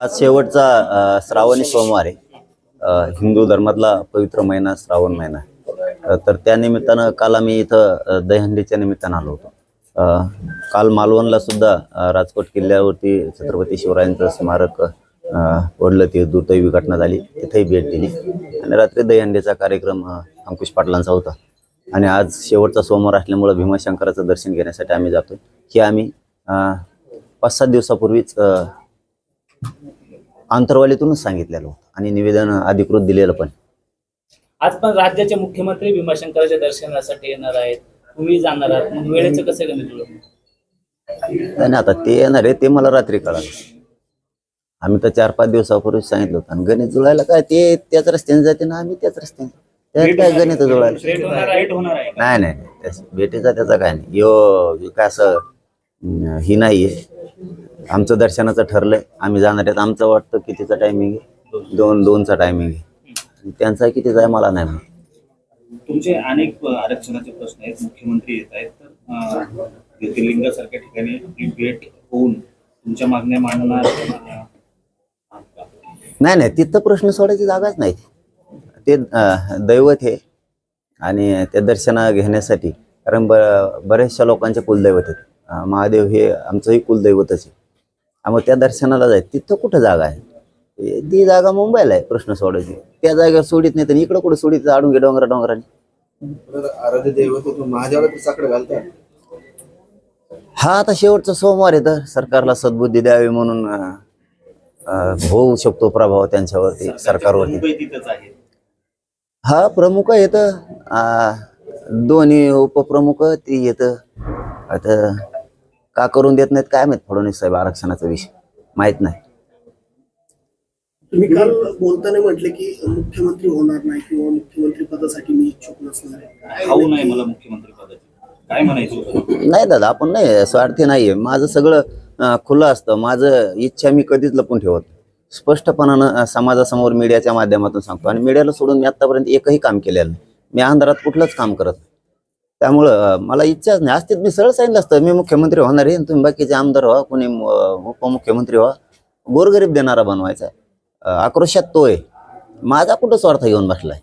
आज शेवटचा श्रावणी सोमवार आहे. हिंदू धर्मातला पवित्र महिना श्रावण महिना तर त्या निमित्तानं काल आम्ही इथं दहीहंडीच्या निमित्तानं आलो होतो. काल मालवणला सुद्धा राजकोट किल्ल्यावरती छत्रपती शिवरायांचं स्मारक पडलं. ती दुर्दैवी घटना झाली. तिथेही भेट दिली. आणि रात्री दहीहंडीचा कार्यक्रम अंकुश पाटलांचा होता. आणि आज शेवटचा सोमवार असल्यामुळं भीमाशंकराचं दर्शन घेण्यासाठी आम्ही जातो हे आम्ही पाच सात दिवसापूर्वीच आंतरवालीतूनच सांगितलेलं होतं आणि निवेदन अधिकृत दिलेलं पण. आज पण राज्याचे मुख्यमंत्री भीमाशंकराच्या दर्शनासाठी येणार आहेत. तुम्ही जाणार आहात. मग वेळेचं कसं? नाही ना आता ते येणार आहे ते मला रात्री कळालं. आम्ही तर चार पाच दिवसापूर्वी सांगितलं होतं. आणि गणित जुळायला काय ते त्याच रस्त्याने जाते ना आम्ही त्याच रस्त्याने. त्यात काय गणित जुळायला? भेट होणार आहे. भेट होणार आहे. नाही नाही भेटीचा त्याचा काय नाही. यो काय असं ही नाहीये. आमचं दर्शनाचं ठरलंय. आम्ही जाणार आहेत. आमचं वाटतं कितीचा टायमिंग आहे. दोन दोनचा टायमिंग आहे. त्यांचा कितीचा आहे मला नाही माहीत. तुमचे अनेक आरक्षणाचे प्रश्न आहेत. मुख्यमंत्री येत आहेत. तर ज्योतिर्लिंगासारख्या ठिकाणी आपली भेट होऊन तुमच्या मागण्या मांडणार? नाही नाही. तिथं प्रश्न सोडायची जागाच नाही. ते अं, दैवत हे आणि त्या दर्शना घेण्यासाठी. कारण ब बऱ्याचशा लोकांचे कुलदैवत आहेत. अं, महादेव हे आमचंही कुलदैवतच आहे. त्यामुळे त्या दर्शनाला जायचं. तिथं कुठं जागा आहे? ते- जागा मुंबईला आहे प्रश्न सोडायची. त्या जागेवर सोडित नाही तर इकडं कुठं सोडित आडून घे डोंगरा डोंगराने हा आता शेवटचा सोमवार आहे तर सरकारला सद्बुद्धी द्यावी म्हणून होऊ शकतो प्रभाव त्यांच्यावरती सरकारवरती. हा प्रमुख येतं दोन्ही उपप्रमुख ते येतं. आता का करून देत नाहीत काय माहीत फडणवीस साहेब आरक्षणाचा विषय? माहीत नाही. तुम्ही काल बोलताना म्हटले की मुख्यमंत्री होणार नाही किंवा मुख्यमंत्री पदासाठी मी इच्छुक नसणार आहे. खाऊ नाही मला मुख्यमंत्री पदाची. काय म्हणायचं नाही दादा आपण नाही स्वार्थी नाहीये. माझं सगळं खुलं असतं. माझं इच्छा मी कधीच लपून ठेवत नाही. स्पष्टपणानं समाजासमोर मीडियाच्या माध्यमातून सांगतो. आणि मीडियाला सोडून मी आतापर्यंत एकही काम केलेलं नाही. मी अंधारात कुठलंच काम करत नाही. त्यामुळं मला इच्छाच नाही. असते मी सरळ सांगितलं असतं मी मुख्यमंत्री होणार आहे तुम्ही बाकीचे आमदार व्हा कोणी उपमुख्यमंत्री व्हा. गोरगरीब देणारा बनवायचा आक्रोशात तो आहे. माझा कुठं स्वार्थ घेऊन बसलाय?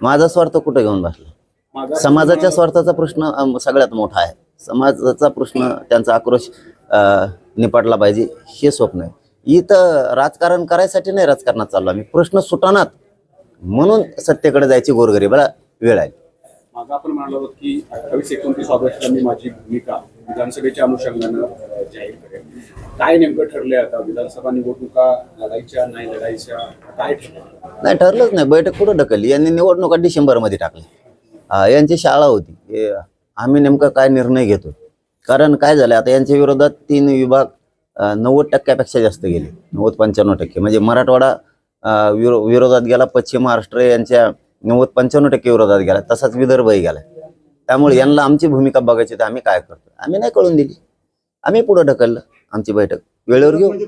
माझा स्वार्थ कुठं घेऊन बसलाय? समाजाच्या स्वार्थाचा प्रश्न सगळ्यात मोठा आहे. समाजाचा प्रश्न त्यांचा आक्रोश निपटला पाहिजे हे स्वप्न आहे. इथं राजकारण करायसाठी नाही राजकारणात चाललो आम्ही. प्रश्न सुटानात. म्हणून सत्तेकडे जायची गोरगरीबाला वेळ आहे मागं आपण म्हणालो की अठ्ठावीस एकोणतीस ऑगस्टला मी माझी भूमिका विधानसभेच्या अनुषंगानं जाहीर करेल काय नेमकं ठरलंय आता? विधानसभा निवडणुका लढायच्या नाही लढायच्या काय ठरलं नाही ठरलंच नाही. बैठक कुठं ढकलली? यांनी निवडणुका डिसेंबरमध्ये टाकली यांची शाळा होती. आम्ही नेमका काय निर्णय घेतो कारण काय झालं आता यांच्या विरोधात तीन विभाग नव्वद टक्क्यापेक्षा जास्त गेले. नव्वद पंच्याण्णव टक्के. म्हणजे मराठवाडा विरो विरोधात गेला. पश्चिम महाराष्ट्र यांच्या नव्वद पंच्याण्णव टक्के विरोधात गेला तसाच विदर्भही गेला. त्यामुळे यांना आमची भूमिका बघायची तर आम्ही काय करतो? आम्ही नाही कळून दिली. आम्ही पुढं ढकललं आमची बैठक. वेळेवर घेऊ. म्हणजे?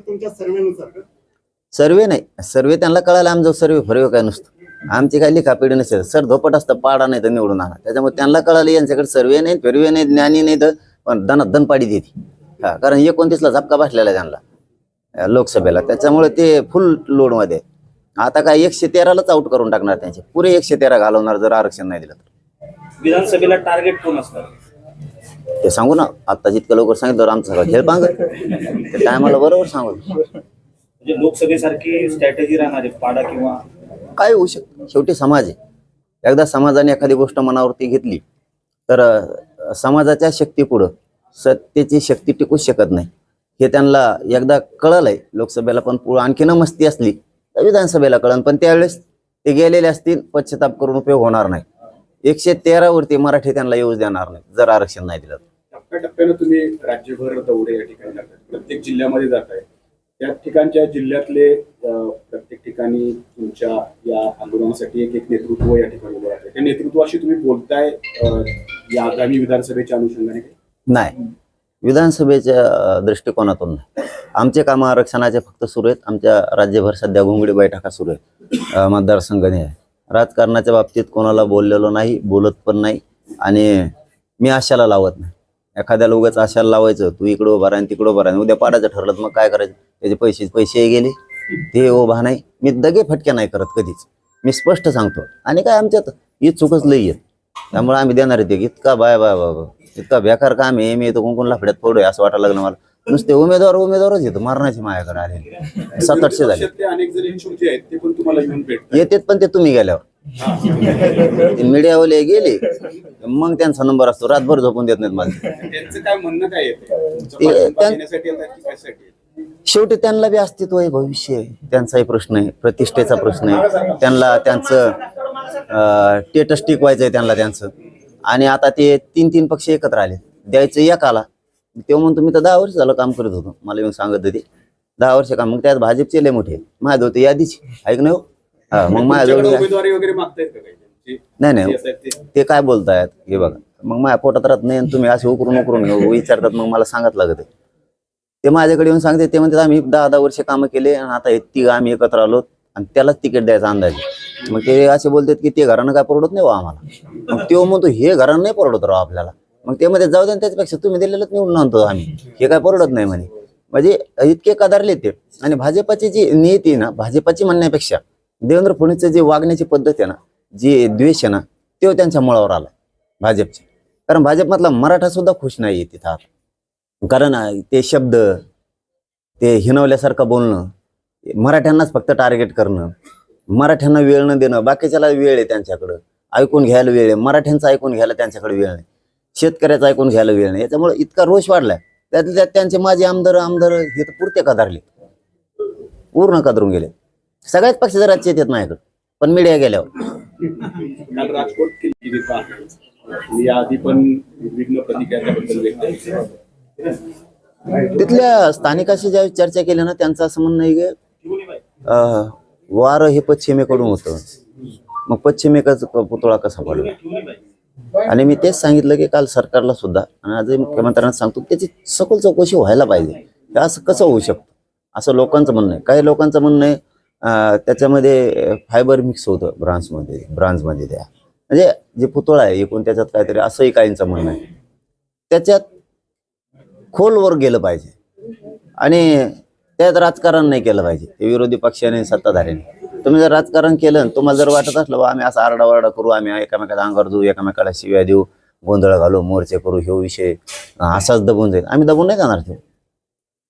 सर्वे नाही. सर्वे त्यांना कळायला आमचं सर्वे फरवे काय नसतं. आमची काही लिखापिढी नसते. सर धोपट असतं पाडा नाही तर निवडून आणा. त्याच्यामुळे त्यांना कळालं यांच्याकडे सर्वे नाही फिरवे नाही ज्ञानी नाही तर पण दनात दन पाडी देते. हा कारण एकोणतीसला झपका बसलेला आहे त्यांना लोकसभेला. त्याच्यामुळे ते फुल लोडमध्ये. आता काय एकशे तेरालाच आउट करून टाकणार त्यांचे. पुरे एकशे तेरा घालवणार जर आरक्षण नाही दिलं तर. विधानसभेला टार्गेट कोण असणार? ते सांगू ना आता जितकं लवकर सांगितलं आमचं सगळं खेळ पांग ते टायमाला बरोबर सांगू म्हणजे लोकसभेसारखी स्ट्रॅटेजी राहणार आहे पाडा किंवा? काय होऊ शकतं शेवटी समाज आहे. एकदा समाजाने एखादी गोष्ट मनावरती घेतली तर समाजाच्या शक्तीपुढं सत्तेची शक्ती टिकूच शकत नाही. हे त्यांना एकदा कळलंय लोकसभेला पण पुढं आणखीन मस्ती असली विधानसभेला कळन पण त्यावेळेस ते गेलेले असतील पश्चाताप करून उपयोग होणार नाही. एकशे तेरावरती मराठी त्यांना येऊच देणार नाही जर आरक्षण नाही दिलं तर. टप्प्याटप्प्यानं तुम्ही राज्यभर दौरे या ठिकाणी प्रत्येक जिल्ह्यामध्ये जाताय त्या ठिकाणच्या जिल्ह्यातले प्रत्येक ठिकाणी तुमच्या या आंदोलनासाठी एक एक नेतृत्व या ठिकाणी उभं राहतंय त्या नेतृत्वाशी तुम्ही बोलताय या आगामी विधानसभेच्या अनुषंगाने? नाही. विधानसभेच्या दृष्टिकोनातून नाही. आमचे कामं आरक्षणाचे फक्त सुरू आहेत. आमच्या राज्यभर सध्या घोंगडी बैठका सुरू आहेत. मतदारसंघाने. आहे राजकारणाच्या बाबतीत कोणाला बोललेलो नाही बोलत पण नाही आणि मी आशाला लावत नाही. एखाद्याला उगाच आशाला लावायचं तू इकडं उभा राहा तिकडं उभा राहा. उद्या पाडायचं ठरलं मग काय करायचं? त्याचे पैसे पैसे गेले. ते उभा नाही. मी दगे फटक्या नाही करत कधीच. मी स्पष्ट सांगतो. आणि काय आमच्यात ही चुकच लई येत त्यामुळे आम्ही देणार आहे ते. इतका बाय बाय बाबा इतका बेकार काम आहे. मी तो कोण लाफड्यात पडूय असं वाटायला लागलं मला. नुसते उमेदवार उमेदवारच येतो मारण्याची माझ्याकडे आलेले. सात आठशे झाले. येतात पण ते तुम्ही गेल्यावर. ते मीडियावाले गेले मग त्यांचा नंबर असतो रातभर झोपून देत नाहीत मला. कशासाठी? शेवटी त्यांना बी अस्तित्व आहे भविष्य आहे. त्यांचाही प्रश्न आहे प्रतिष्ठेचा प्रश्न आहे. त्यांना त्यांचं टेटस टिकवायचं आहे त्यांना त्यांचं. आणि आता ते तीन तीन पक्ष एकत्र आले. द्यायचं एक आला तेव्हा म्हणतो मी तर दहा वर्ष झालं काम करत होतो. मला येऊन सांगत होते दहा वर्ष काम मग त्यात भाजपचे लय मोठे माझ्याजवळ ते यादीची ऐक ना हो? हा मग माझ्याजवळ उमेदवारी वगैरे मागतायत का काही? त्यांची? नाही नाही. ते? ते काय बोलतायत? हे बघा. मग माझ्या पोटात राहत नाही आणि तुम्ही असे उकरून उकरून विचारतात मग मला सांगत लागत आहे. ते माझ्याकडे येऊन सांगते ते म्हणतात आम्ही दहा दहा वर्ष कामं केले आणि आता हे तिघ आम्ही एकत्र आलो आणि त्यालाच तिकीट द्यायचा अंदाज. मग ते असे बोलतात की ते घरानं काय परवडत नाही बा आम्हाला. मग तो म्हणतो हे घरानं नाही परवडत राव आपल्याला. मग ते मध्ये जाऊ दे त्याच्यापेक्षा तुम्ही दिलेलंच निवडून आणतो आम्ही. हे काय परवडत नाही म्हणे. म्हणजे इतके कदारले ते? आणि भाजपाची जी नीती आहे ना भाजपाची म्हणण्यापेक्षा देवेंद्र फडणवीसचं जे वागण्याची पद्धत आहे ना जी द्वेष आहे ना तो त्यांच्या मुळावर आला भाजपचे कारण भाजपमधला मराठा सुद्धा खुश नाही आहे तिथं आता. कारण ते शब्द ते हिनवल्यासारखं बोलणं मराठ्यांनाच फक्त टार्गेट करणं मराठ्यांना वेळ न देणं बाकीच्याला वेळ आहे त्यांच्याकडं. ऐकून घ्यायला वेळ आहे. मराठ्यांचं ऐकून घ्यायला त्यांच्याकडे वेळ नाही. शेतकऱ्याचं ऐकून घ्यायला वेळ नाही. याच्यामुळे इतका रोष वाढलाय. त्यातल्या त्यात त्यांचे माझे आमदार आमदार हे तर पुरते कदारले. पूर्ण कदरून गेले. सगळ्याच पक्षाचे राज्य येतात माझ्याकडे पण मीडिया गेल्यावर. राजकोट पण. तिथल्या स्थानिकाशी ज्यावेळी चर्चा केली ना त्यांचं असं म्हणणं आहे वारं हे पश्चिमेकडून होतं. मग पश्चिमेकडचा पुतळा कसा पडला? आणि मी तेच सांगितलं की काल सरकारला सुद्धा आणि आजही मुख्यमंत्र्यांना सांगतो त्याची सखोल चौकशी व्हायला पाहिजे. हे असं कसं होऊ शकतं? असं लोकांचं म्हणणं आहे. काही लोकांचं म्हणणं आहे त्याच्यामध्ये फायबर मिक्स होतं ब्रांचमध्ये ब्रांचमध्ये त्या म्हणजे जे पुतळा आहे एकूण त्याच्यात काहीतरी असंही काहींचं म्हणणं आहे. त्याच्यात खोलवर गेलं पाहिजे. आणि त्यात राजकारण नाही केलं पाहिजे. ते विरोधी पक्षाने सत्ताधाऱ्याने. तुम्ही जर राजकारण केलं तुम्हाला जर वाटत असलं बा आम्ही असा आरडाओरडा करू आम्ही एकामेकाला अंगार देऊ एकामेकाला शिव्या देऊ गोंधळ घालू मोर्चे करू ह्यो विषय. असाच दबून जाईल. आम्ही दबून नाही जाणार ते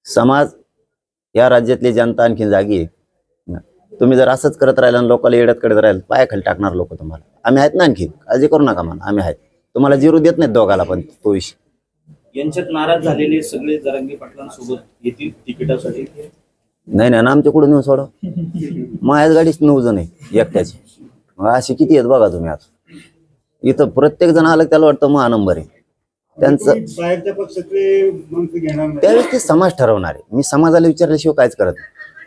समाज या राज्यातली जनता आणखी जागी आहे. तुम्ही जर असंच करत राहिला आणि लोकांना येड्यात करत राहिल पायाखाली टाकणार लोक तुम्हाला. आम्ही आहेत ना आणखी काळजी करू नका म्हणा आम्ही आहेत. तुम्हाला जिरू देत नाहीत दोघाला पण तो विषय. यांच्यात नाराज झालेले सगळे जरांगी पाटलांसोबत येतील तिकिटासाठी. नाही नाही ना आमच्याकडून नेऊन सोडा. माझ्याच गाडीच नऊ जण आहे एकट्याचे. मग असे किती आहेत बघा तुम्ही आता. इथं प्रत्येक जण आलं त्याला वाटतं मग नंबर आहे. त्यांचं त्यावेळेस ते समाज ठरवणार. आहे मी समाजाला विचारल्याशिवाय काहीच करत.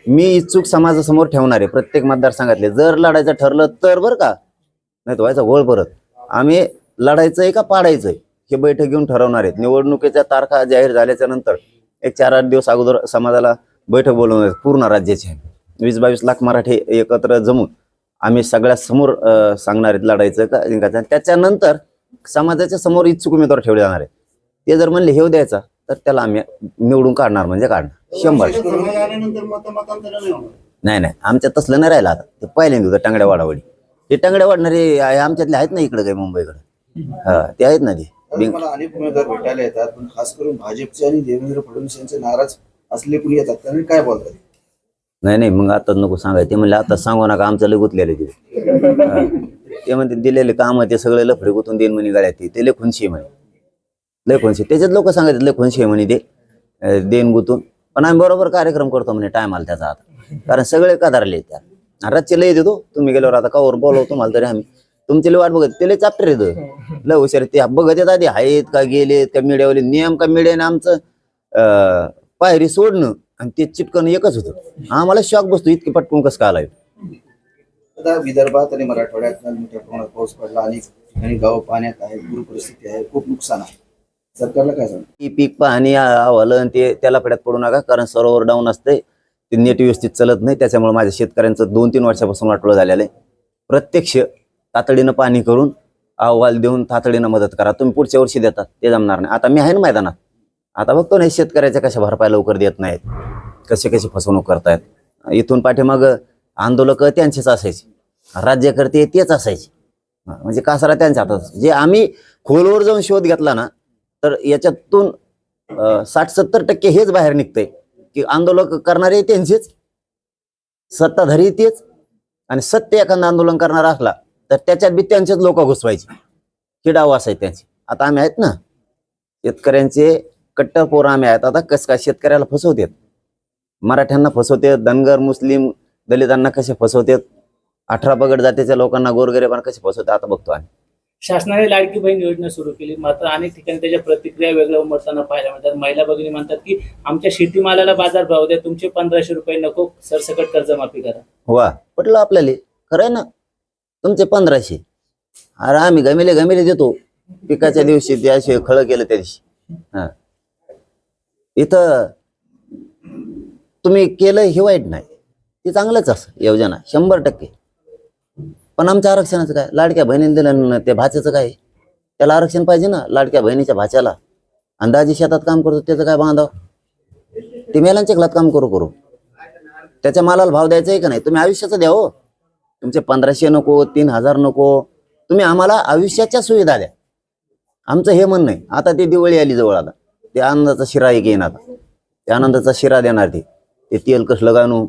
मी इच्छुक समाजासमोर ठेवणार आहे प्रत्येक मतदारसंघातले. जर लढायचं ठरलं तर बरं का. नाही तो व्हायचा गोळ परत. आम्ही लढायचंय का पाडायचंय हे बैठक घेऊन ठरवणार आहेत. निवडणुकीच्या तारखा जाहीर झाल्याच्यानंतर एक चार आठ दिवस अगोदर समाजाला बैठक बोलवणार पूर्ण राज्याची. वीस बावीस लाख मराठी एकत्र जमून आम्ही सगळ्या समोर सांगणार आहेत लढायचं का जिंकायचं. आणि त्याच्यानंतर समाजाच्या समोर इच्छुक उमेदवार ठेवले जाणार आहेत. ते जर म्हणले हेव द्यायचा तर त्याला आम्ही निवडून काढणार म्हणजे काढणार. शंभर. नाही नाही. आमच्या आमच्यात तसलं नाही राहिलं आता. ते पहिल्यांदा होतं टांगड्या वाडावडी. ते टांगड्या वाढणारे आमच्यातले आहेत ना इकडे काही मुंबईकडे. हा ते आहेत ना ते. अनेक उमेदवार भेटायला येतात पण खास करून भाजपचे आणि देवेंद्र फडणवीस यांचे नाराज असले कुणी येतात त्यांनी काय बोलतात? नाही नाही मग आता नको सांगाय ते म्हणले आता सांगू नका आमचं लय गुतलेलं ते. ते म्हणते दिलेले काम ते सगळे लफडे गुतून देईन म्हणे गाड्या ते. ते लय खुनशी म्हणे. लय खुनशी. त्याच्यात लोक सांगतात लय खुनशी आहे म्हणे ते. अं, देईन गुतून. पण आम्ही बरोबर कार्यक्रम करतो म्हणे टाइम आला त्याचा आता. कारण सगळे कदारले त्या रातचे लय देतो तुम्ही गेल्यावर आता कावर बोलवतो तुम्हाला तरी आम्ही. तुमची लय वाट बघत ते लय चाप्टर येतो लय हुशार ते बघत येत आधी. आहेत का गेलेत का मीडियावाले नियम का मीडियाने आमचं. अं, पायरी सोडणं आणि ते चिटकणं एकच होतं. आम्हाला शॉक बसतो इतके पटकून कसं काय आलाय आता विदर्भात आणि मराठवाड्यात मोठ्या प्रमाणात पाऊस पडला. अनेक ठिकाणी गाव पाण्यात आहे पूर परिस्थिती आहे खूप नुकसान आहे. सरकारला काय सांग? की पीक अहवाल आणि ते त्याला पड्यात पडू नका कारण सरोवर डाऊन असते. ते नेट व्यवस्थित चालत नाही त्याच्यामुळे माझ्या शेतकऱ्यांचं दोन तीन वर्षापासून वाटोळं झालेलं आहे. प्रत्यक्ष तातडीनं पाणी करून अहवाल देऊन तातडीनं मदत करा. तुम्ही पुढच्या वर्षी देतात ते जमणार नाही. आता मी आहे ना मैदानात. आता बघतो नाही शेतकऱ्याच्या कशा भरपाई लवकर देत नाहीत. कसे कशी फसवणूक करतायत. इथून पाठीमाग आंदोलक त्यांचेच असायचे. राज्यकर्ते तेच असायचे. म्हणजे कासारा त्यांच्या हातात जे आम्ही खोलवर जाऊन शोध घेतला ना तर याच्यातून साठ सत्तर टक्के हेच बाहेर निघतंय. की आंदोलक करणारे त्यांचेच सत्ताधारी तेच आणि सत्य एखादं आंदोलन करणारा असला तर त्याच्यात बी त्यांचेच लोक घुसवायचे. हे डाव असायचे त्यांचे. आता आम्ही आहेत ना शेतकऱ्यांचे कट्टर पोरं आम्ही आहेत. आता कसं काय शेतकऱ्याला फसवतात? मराठ्यांना फसवतात धनगर मुस्लिम दलितांना कसे फसवतात? अठरा पगड जातीच्या लोकांना गोरगरिबांना कसे फसवतात? आता बघतो आम्ही. शासनाने लाडकी बहीण योजना सुरू केली. मात्र अनेक ठिकाणी त्याच्या प्रतिक्रिया वेगळ्या उमटताना पाहायला मिळतात. महिला भगिनी म्हणतात की आमच्या शेतीमालाला बाजार भाव द्या. तुमचे पंधराशे रुपये नको. सरसकट कर्जमाफी करा. वा पटलं आपल्याला. खरं आहे ना? तुमचे पंधराशे. अरे आम्ही गमेले गमेले देतो. पिकाच्या दिवशी ते असे खळं केलं त्या दिवशी. हा. इथं तुम्ही केलं हे वाईट नाही. ते चांगलंच असं योजना शंभर टक्के. पण आमच्या आरक्षणाचं काय? लाडक्या बहिणीने दिलं न ते भाच्याचं काय? त्याला आरक्षण पाहिजे ना लाडक्या बहिणीच्या भाच्याला. अंदाजे शेतात काम करतो त्याचं काय बांधाव? ते मेलांच्या घरात काम करू करू. त्याच्या मालाला भाव द्यायचा आहे का नाही? तुम्ही आयुष्याचं द्या हो. तुमचे पंधराशे नको तीन हजार नको. तुम्ही आम्हाला आयुष्याच्या सुविधा द्या. आमचं हे म्हणणं आहे. आता ती दिवाळी आली जवळ आता. ते आनंदाचा शिरा एक येईन आता ते आनंदाचा शिरा देणार ते. ते तेल कसलं गाणू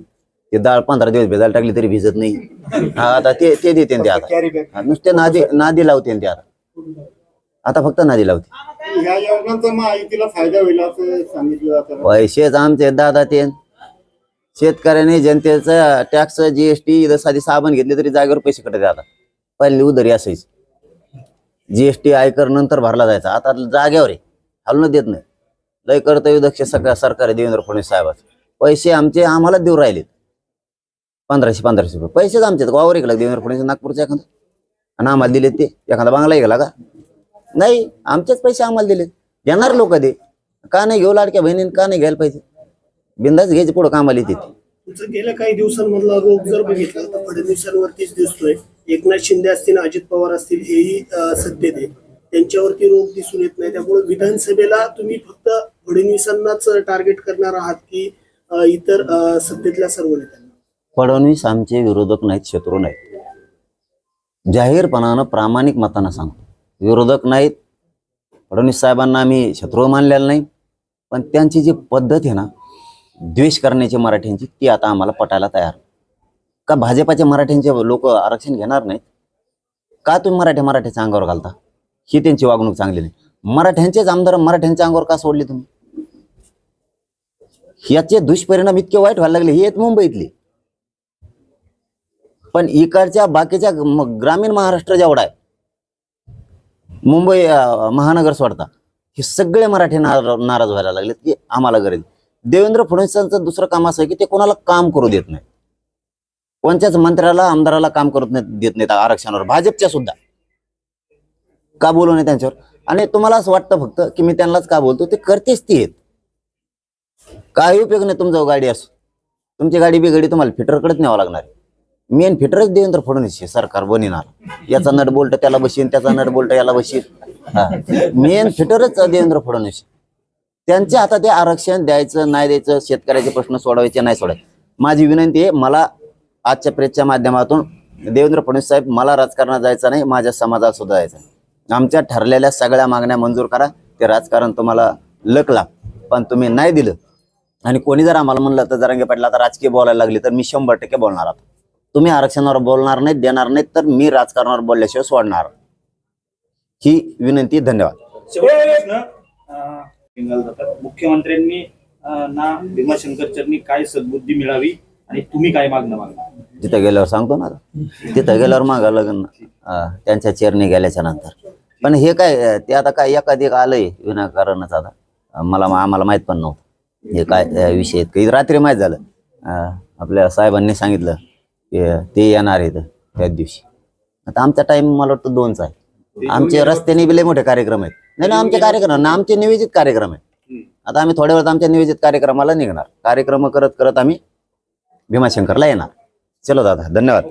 ते डाळ पंधरा दिवस भिजायला टाकली तरी भिजत नाही. हा आता ते ते देते ते आता. नुसते नादी नादी लावते ते आता. आता फक्त नादी लावते. या योजनांचा माहितीला फायदा होईल असं सांगितलं जातं पैसेच आमचे दादा ते. शेतकऱ्याने जनतेचं टॅक्स जीएसटी इथं साधी साबण घेतली तरी जागेवर पैसे कटत आता पहिली उदरी असायची. जीएसटी आयकर नंतर भरला जायचा. आता जागेवर आहे. हलणं देत नाही. लय कर्तव्य दक्ष सगळ्या सरकार देवेंद्र फडणवीस साहेबाचं. पैसे आमचे आम्हालाच देऊ राहिलेत. पंधराशे पंधराशे रुपये. पैसेच आमचे वावर ऐकला देवेंद्र फडणवीस नागपूरच्या एखादा. आणि आम्हाला दिलेत ते. एखादा बांगला गेला का नाही आमचेच पैसे आम्हाला दिलेत. देणार लोक दे का नाही घेऊ लाडक्या बहिणीने? का नाही घ्यायला पाहिजे? बिंदाच घ्यायचे पुढं कामाला येते ते. गेल्या काही दिवसांमधला रोग जर बघितला तर फडणवीसांवरतीच दिसतोय. एकनाथ शिंदे असतील अजित पवार असतील हेही अं, सत्तेत त्यांच्यावरती रोग दिसून येत नाही. त्यामुळे विधानसभेला तुम्ही फक्त फडणवीसांनाच टार्गेट करणार आहात की इतर सत्तेतल्या सर्व नेत्यांना? फडणवीस आमचे विरोधक नाहीत शत्रू नाहीत. जाहीरपणानं प्रामाणिक मतानं सांगतो. विरोधक नाहीत फडणवीस साहेबांना आम्ही शत्रू मानलेला नाही. पण त्यांची जी पद्धत आहे ना द्वेष करण्याची मराठ्यांची ती आता आम्हाला पटायला तयार का भाजपाच्या मराठ्यांचे लोक आरक्षण घेणार नाहीत? का तुम्ही मराठ्या मराठ्याच्या अंगावर घालता? ही त्यांची वागणूक चांगली नाही. मराठ्यांचेच आमदार मराठ्यांच्या अंगावर का सोडले तुम्ही? याचे दुष्परिणाम इतके वाईट व्हायला लागले हे आहेत मुंबईतले. पण इकडच्या बाकीच्या ग्रामीण महाराष्ट्र जेवढा आहे मुंबई महानगर सोडता हे सगळे मराठी नार- नाराज व्हायला लागलेत की आम्हाला गरज देवेंद्र फडणवीसांचं दुसरं काम असं आहे की ते कोणाला काम करू देत नाही कोणत्याच मंत्र्याला आमदाराला काम करू देत नाहीत आरक्षणावर. भाजपच्या सुद्धा. का बोलू नये त्यांच्यावर? आणि तुम्हाला असं वाटतं फक्त की मी त्यांनाच का बोलतो? ते करतेच ती आहेत. काही उपयोग नाही तुमचा गाडी असो. तुमची गाडी बिघडी तुम्हाला फिटरकडेच न्यावं लागणार मेन फिटरच देवेंद्र फडणवीस आहे, सरकार बनिणार याचा नट बोल्ट त्याला बसीन त्याचा नट बोल्ट याला बसीन मेन फिटरच देवेंद्र फडणवीस त्यांच्या हातात ते आरक्षण द्यायचं नाही द्यायचं शेतकऱ्याचे प्रश्न सोडवायचे नाही सोडायचे. माझी विनंती आहे मला आजच्या प्रेसच्या माध्यमातून देवेंद्र फडणवीस साहेब मला राजकारणात जायचं नाही माझ्या समाजात सुद्धा जायचं नाही. आमच्या ठरलेल्या सगळ्या मागण्या मंजूर करा. ते राजकारण तुम्हाला लकला. पण तुम्ही नाही दिलं. आणि कोणी जर आम्हाला म्हणलं तर जरांगे पाटील आता राजकीय बोलायला लागली तर मी शंभर टक्के बोलणार आता. तुम्ही आरक्षणावर बोलणार नाहीत देणार नाहीत तर मी राजकारणावर बोलल्याशिवाय सोडणार. ही विनंती धन्यवाद. मुख्यमंत्र्यांनी ना भीमाशंकर चरणी काय सद्बुद्धी मिळावी? आणि तुम्ही काय मागणं मागणार? तिथं गेल्यावर सांगतो ना. तिथं गेल्यावर मागा लग्न त्यांच्या चेरणी गेल्याच्यानंतर. पण हे काय ते आता काय एखादी आलंय विनाकारणच आता. मला आम्हाला माहीत पण नव्हतं. हे काय विषय. काही रात्री माहीत झालं. आपल्या साहेबांनी सांगितलं की ते येणार आहेत त्याच दिवशी. आता आमचा टाइम मला वाटतं दोनचा आहे. आमचे रस्त्याने बी लय मोठे कार्यक्रम आहेत. नाही ना आमचे कार्यक्रम ना आमचे नियोजित कार्यक्रम आहेत. आता आम्ही थोड्या वेळात आमच्या नियोजित कार्यक्रमाला निघणार. कार्यक्रम करत करत आम्ही भीमाशंकरला येणार. चलो दादा धन्यवाद.